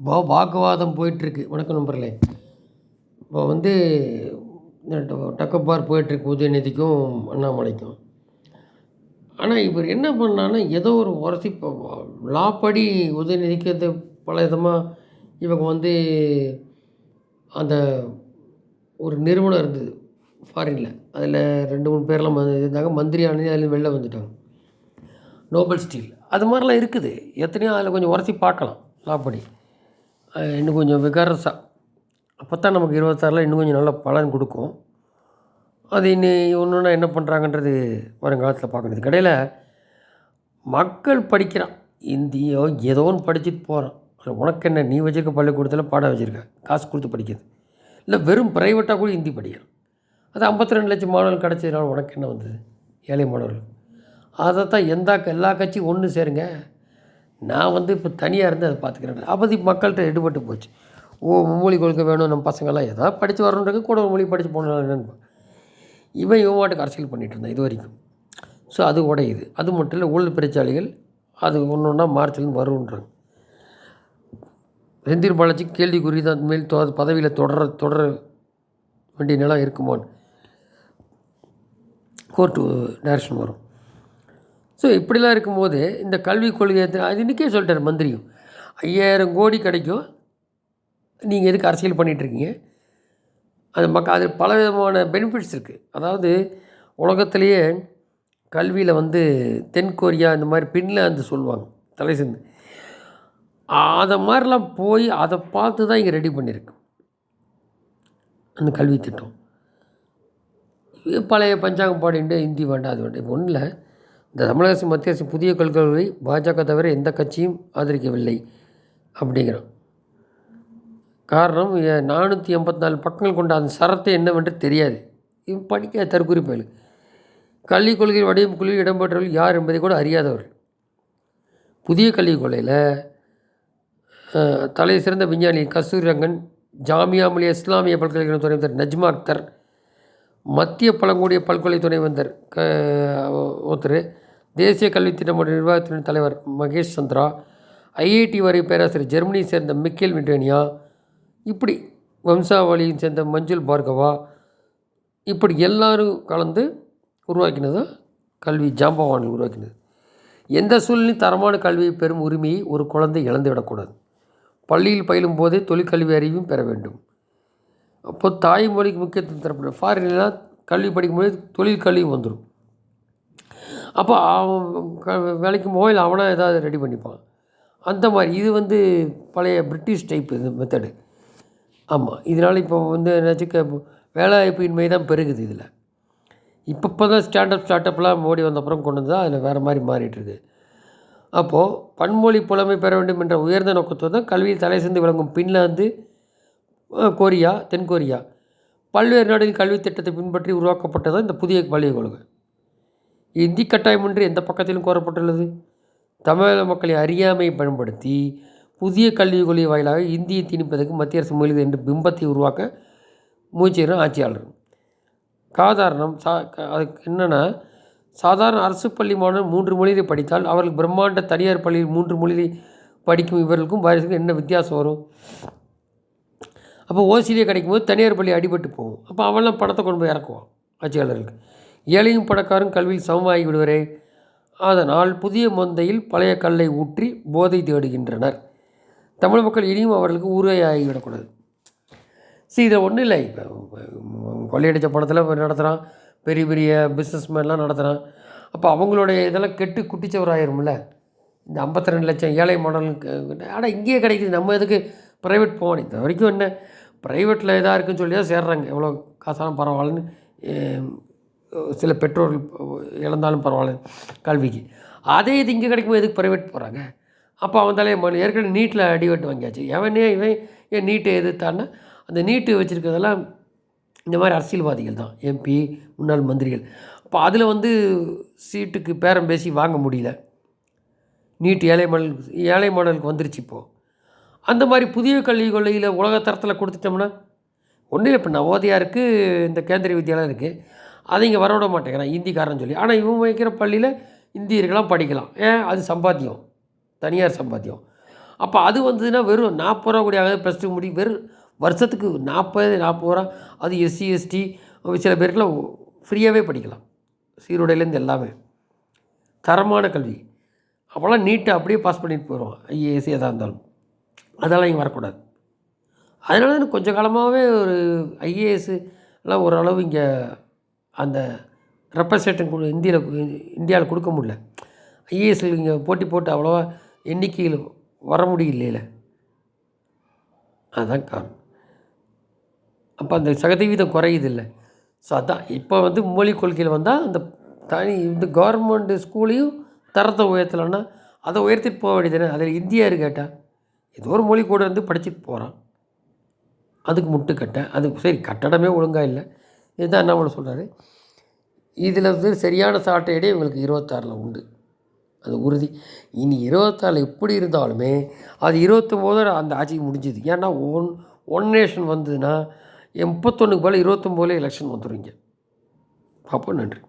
இப்போ வாக்குவாதம் போயிட்டுருக்கு. வணக்கம் நம்பர்களே இப்போ வந்து டக்கப்பார் போயிட்டுருக்கு உதயநிதிக்கும் அண்ணாமலைக்கும். ஆனால் இவர் என்ன பண்ணான்னா ஏதோ ஒரு உரசி லாப்படி உதயநிதிக்கு பல விதமாக இவங்க வந்து அந்த ஒரு நிறுவனம் இருந்தது ஃபாரினில் அதில் ரெண்டு மூணு பேர்லாம் வந்து இருந்தாங்க. மந்திரி ஆனது அதில் வெளில வந்துட்டாங்க. Noble steel. அது மாதிரிலாம் இருக்குது. எத்தனையோ அதில் கொஞ்சம் உரசி பார்க்கலாம் லாப்படி இன்னும் கொஞ்சம் விகாரசாக அப்போ தான் நமக்கு இருபத்தாறில் இன்னும் கொஞ்சம் நல்ல பலன் கொடுக்கும். அது இனி ஒன்று ஒன்றா என்ன பண்ணுறாங்கன்றது வருங்காலத்தில் பார்க்கணும். கடையில் மக்கள் படிக்கிறான். இந்தியோ ஏதோ ஒன்று படிச்சுட்டு போகிறான் அது உனக்கு என்ன? நீ வச்சிருக்க பள்ளிக்கூடத்தில் பாடம் வச்சுருக்க. காசு கொடுத்து படிக்கிறது. இல்லை வெறும் ப்ரைவேட்டாக கூட ஹிந்தி படிக்கிறான். அது 52 ரெண்டு லட்சம் மாணவர்கள் கிடச்சதுனால உனக்கு என்ன வந்தது? ஏழை மாணவர்கள். அதை தான் எந்த எல்லா கட்சியும் ஒன்று சேருங்க. நான் வந்து இப்போ தனியாக இருந்து அதை பார்த்துக்கிறேன். அப்போதி மக்கள்கிட்ட எடுபட்டு போச்சு. ஓ மும்மொழி கொள்கை வேணும் நம்ம பசங்கள்லாம் எதாவது படித்து வரணுன்றது கூட ஒரு மொழி படித்து போனாலும் இவன் இவன் மாட்டுக்கு அரசியல் பண்ணிகிட்டு இருந்தான் இது வரைக்கும். ஸோ அது உடையுது. அது மட்டும் இல்லை ஊழல் பிரச்சாளிகள் அது ஒன்று ஒன்றா மார்ச்லேருந்து வருன்றாங்க செந்தில் பாலாஜி கேள்விக்குறி தான் மேல் தொ பதவியில் தொடர தொடர வேண்டிய நிலம் இருக்குமான்னு. கோர்ட்டு டேரக்ஷன் வரும். ஸோ இப்படிலாம் இருக்கும்போது இந்த கல்விக் கொள்கை அது இன்றைக்கே சொல்லிட்டார் மந்திரியும். ஐயாயிரம் கோடி கிடைக்கும். நீங்கள் எதுக்கு அரசியல் பண்ணிகிட்ருக்கீங்க அது மக்கள் அது பல விதமான பெனிஃபிட்ஸ் இருக்குது அதாவது உலகத்திலேயே கல்வியில் வந்து தென் கொரியா இந்த மாதிரி பின்லாந்து சொல்லுவாங்க தலை சேர்ந்து அதை மாதிரிலாம் போய் அதை பார்த்து தான் இங்கே ரெடி பண்ணியிருக்கு அந்த கல்வி திட்டம். இது பழைய பஞ்சாங்கம் பாடிண்டு ஹிந்தி வேண்டாம் அது வேண்டாம். இப்போ ஒன்றும் இல்லை இந்த தமிழக அரசு மத்திய அரசு புதிய கொள்கைகளை பாஜக தவிர எந்த கட்சியும் ஆதரிக்கவில்லை அப்படிங்கிறான் காரணம் நானூற்றி எண்பத்தி நாலு பக்கங்கள் கொண்ட அந்த சரத்தை என்னவென்று தெரியாது. இவன் படிக்க தற்குறிப்பு கல்விக் கொள்கை குழுவில் இடம்பெற்றவர்கள் யார் என்பதை கூட அறியாதவர்கள். புதிய கல்விக் கொள்கையில் தலை சிறந்த விஞ்ஞானி கஸ்தூரி ரங்கன் ஜாமியா மொழி இஸ்லாமிய பல்கலைக்கழக துணைவேந்தர் நஜ்மா அக்தர் மத்திய பழங்குடிய பல்கலை துணைவேந்தர் க ஒருத்தர் தேசிய கல்வித் திட்டமன்ற நிர்வாகத்தின் தலைவர் மகேஷ் சந்திரா ஐஐடி வரை பேராசிரியர் ஜெர்மனியை சேர்ந்த மிக்கேல் விண்டேனியா இப்படி வம்சாவளியை சேர்ந்த மஞ்சுள் பார்கவா இப்படி எல்லாரும் கலந்து உருவாக்கினதுதான் கல்வி ஜாம்பவானில் உருவாக்கினது. எந்த சூழ்நிலையும் தரமான கல்வியை பெறும் உரிமையை ஒரு குழந்தை இழந்து விடக்கூடாது பள்ளியில் பயிலும் போதே தொழிற்கல்வி அறிவும் பெற வேண்டும். அப்போ தாய்மொழிக்கு முக்கியத்துவம் தரப்படும் ஃபாரின்லாம் கல்வி படிக்கும்போது தொழில் கல்வியும் வந்துடும். அப்போ அவன் க- வேலைக்கு போகல அவனாக ஏதாவது ரெடி பண்ணிப்பான். அந்த மாதிரி இது வந்து பழைய பிரிட்டிஷ் டைப் இது மெத்தடு ஆமாம் இதனால் இப்போ வந்து என்னாச்சுக்க வேலைவாய்ப்பு இன்மை தான் பெருகுது இதில். இப்போ இப்போ தான் ஸ்டாண்டப் ஸ்டார்ட்அப்லாம் மோடி வந்த அப்புறம் கொண்டு வந்தால் அதில் வேறு மாதிரி மாறிட்டுருக்கு அப்போது பன்மொழி புலமை பெற வேண்டும் என்ற உயர்ந்த நோக்கத்தோடு தான் கல்வியில் தலை சேர்ந்து விளங்கும். பின்லாந்து வந்து கொரியா தென் கொரியா. பல்வேறு நாடுகளின் கல்வித் திட்டத்தை பின்பற்றி உருவாக்கப்பட்டதான் இந்த புதிய பள்ளிக் கொள்கை. இந்தி கட்டாயமின்றி எந்த பக்கத்திலும் கோரப்பட்டுள்ளது? தமிழக மக்களை அறியாமையை பயன்படுத்தி புதிய கல்விக் கொள்கை வாயிலாக இந்தியை திணிப்பதற்கு மத்திய அரசு முயலுது என்ற பிம்பத்தை உருவாக்க முயற்சிகிறோம் ஆட்சியாளர் காதாரணம் சா அதுக்கு என்னென்னா சாதாரண அரசு பள்ளி மாணவர் மூன்று மொழியை படித்தால் அவர்கள் பிரம்மாண்ட தனியார் பள்ளியில் மூன்று மொழியை படிக்கும் இவர்களுக்கும் வாரிசுக்கும் என்ன வித்தியாசம் வரும்? அப்போ ஓசிலே கிடைக்கும்போது தனியார் பள்ளி அடிபட்டு போகும். அப்போ அவன்லாம் பணத்தை கொண்டு போய் இறக்குவான் ஆட்சியாளர்களுக்கு. ஏழையும் பணக்காரும் கல்வியில் சமமாகி விடுவரே. அதனால் புதிய மந்தையில் பழைய கல்லை ஊற்றி போதை தேடுகின்றனர். தமிழ் மக்கள் இனியும் அவர்களுக்கு ஊரையாகிவிடக்கூடாது சரி இதில் ஒன்றும் இல்லை. இப்போ கொள்ளையடித்த பணத்தில் நடத்துகிறான் பெரிய பெரிய பிஸ்னஸ்மேன்லாம் நடத்துகிறான் அப்போ அவங்களுடைய இதெல்லாம் கெட்டு குட்டிச்சவராயிரும்ல. இந்த 52 ரெண்டு லட்சம் ஏழை மாடலுக்கு ஆனால் இங்கேயே கிடைக்குது. நம்ம எதுக்கு ப்ரைவேட் போகணும்? இது வரைக்கும் என்ன? ப்ரைவேட்டில் எதாக இருக்குன்னு சொல்லி தான் சேர்றாங்க. எவ்வளோ காசாலும் பரவாயில்லன்னு சில பெற்றோர்கள் இழந்தாலும் பரவாயில்ல கல்விக்கு. அதே இது இங்கே கிடைக்கும்போது எதுக்கு ப்ரைவேட் போகிறாங்க அப்போ அவன் தலையை ஏற்கனவே நீட்டில் அடிவெட்டு வாங்கியாச்சு. எவனே இவன் ஏன் நீட்டை எதிர்த்தான்னா அந்த நீட்டு வச்சுருக்கிறதெல்லாம் இந்த மாதிரி அரசியல்வாதிகள் தான். எம்பி முன்னாள் மந்திரிகள். அப்போ அதில் வந்து சீட்டுக்கு பேரம் பேசி வாங்க முடியல. நீட் ஏழை மாடல் ஏழை மாடலுக்கு வந்துருச்சு இப்போது அந்த மாதிரி புதிய கல்விக் கொள்கையில் உலக தரத்தில் கொடுத்துட்டோம்னா ஒன்றும் இல்லை இப்போ நவோதயா இருக்குது இந்த கேந்திரிய வித்யாலயம் இருக்குது அதை இங்கே வரவிட மாட்டேங்கிறான் ஹிந்திக்காரன் சொல்லி. ஆனால் இவன் வைக்கிற பள்ளியில் இந்தியர்களாம் படிக்கலாம். ஏன் அது சம்பாத்தியம். தனியார் சம்பாத்தியம். அப்போ அது வந்ததுன்னா வெறும் நாற்பது ரூபா கூடிய ஆகாது ப்ளஸ் டூ முடி வெறும் வருஷத்துக்கு நாற்பது நாற்பது ரூபா. அது எஸ்சி எஸ்டி சில பேருக்குலாம் ஃப்ரீயாகவே படிக்கலாம். சீருடையிலேருந்து எல்லாமே. தரமான கல்வி. அப்போல்லாம் நீட்டை அப்படியே பாஸ் பண்ணிட்டு போயிடுவோம் ஐஏஎஸ் எதாக இருந்தாலும். அதெல்லாம் இங்கே வரக்கூடாது. அதனால தான் கொஞ்ச காலமாகவே ஒரு ஐஏஎஸ்ஸு எல்லாம் ஓரளவு இங்கே அந்த ரெப்ரசன்டேஷன் கொடு இந்தியாவில் இந்தியாவில் கொடுக்க முடியல. ஐஏஎஸ்ஸில் இங்கே போட்டி போட்டு அவ்வளோவா எண்ணிக்கையில் வர முடியல அதுதான் காரணம். அப்போ அந்த சதவீதம் குறையுது இல்லை ஸோ அதான் இப்போ வந்து மொழி கொள்கையில் வந்தால் அந்த தனி இந்த கவர்மெண்ட் ஸ்கூலையும் தரத்தை உயர்த்தலைன்னா அதை உயர்த்திட்டு போக வேண்டியது அதில் இந்தியா கேட்டால் ஏதோ ஒரு மொழி கூட இருந்து படிச்சுட்டு போகிறான் அதுக்கு முட்டுக்கட்டை அது சரி கட்டடமே ஒழுங்காக இல்லை. இதுதான் என்ன பண்ண சொல்கிறாரு இதில் வந்து சரியான சாட்டையடே இவங்களுக்கு இருபத்தாறில் உண்டு. அது உறுதி. இனி இருபத்தாறில் எப்படி இருந்தாலுமே அது இருபத்தொம்போது அந்த ஆட்சி முடிஞ்சுது. ஏன்னா ஒன் ஒன் நேஷன் வந்ததுன்னா முப்பத்தொன்றுக்கு போல் இருபத்தொம்போதுல எலெக்ஷன் வந்துடுவீங்க அப்போ பார்ப்போம். நன்றி.